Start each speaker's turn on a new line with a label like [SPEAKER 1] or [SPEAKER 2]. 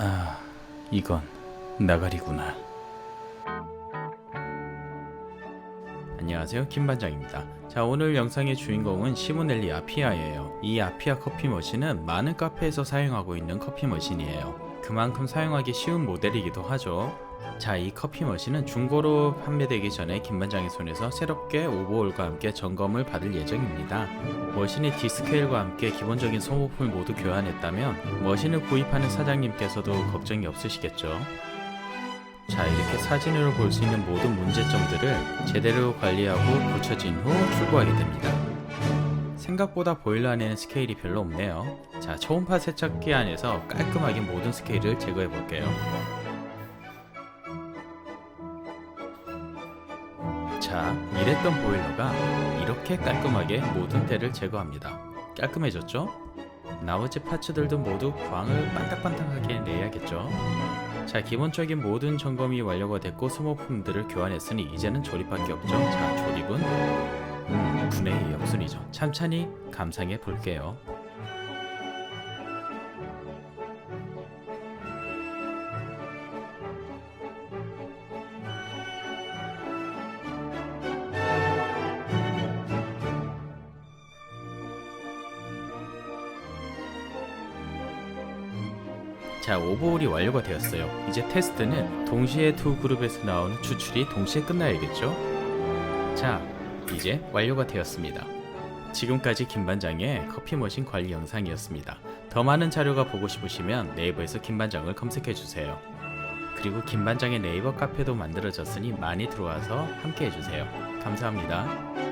[SPEAKER 1] 아, 이건 나가리구나. 안녕하세요, 김반장입니다. 자, 오늘 영상의 주인공은 시모넬리 아피아예요. 이 아피아 커피 머신은 많은 카페에서 사용하고 있는 커피 머신이에요. 그만큼 사용하기 쉬운 모델이기도 하죠. 자, 이 커피 머신은 중고로 판매되기 전에 김반장의 손에서 새롭게 오버홀과 함께 점검을 받을 예정입니다. 머신의 디스케일과 함께 기본적인 소모품을 모두 교환했다면 머신을 구입하는 사장님께서도 걱정이 없으시겠죠. 자, 이렇게 사진으로 볼 수 있는 모든 문제점들을 제대로 관리하고 고쳐진 후 출고하게 됩니다. 생각보다 보일러 안에는 스케일이 별로 없네요. 자, 초음파 세척기 안에서 깔끔하게 모든 스케일을 제거해 볼게요. 자, 이랬던 보일러가 이렇게 깔끔하게 모든 때를 제거합니다. 깔끔해졌죠? 나머지 파츠들도 모두 광을 반짝반짝하게 내야겠죠? 자, 기본적인 모든 점검이 완료가 됐고 소모품들을 교환했으니 이제는 조립할 게 없죠. 자, 조립은 음, 2 역순이죠. 찬찬히 감상해 볼게요. 자, 오버홀이 완료가 되었어요. 이제 테스트는 동시에 두 그룹에서 나오는 추출이 동시에 끝나야겠죠? 자, 이제 완료가 되었습니다. 지금까지 김반장의 커피 머신 관리 영상이었습니다. 더 많은 자료가 보고 싶으시면 네이버에서 김반장을 검색해 주세요. 그리고 김반장의 네이버 카페도 만들어졌으니 많이 들어와서 함께 해주세요. 감사합니다.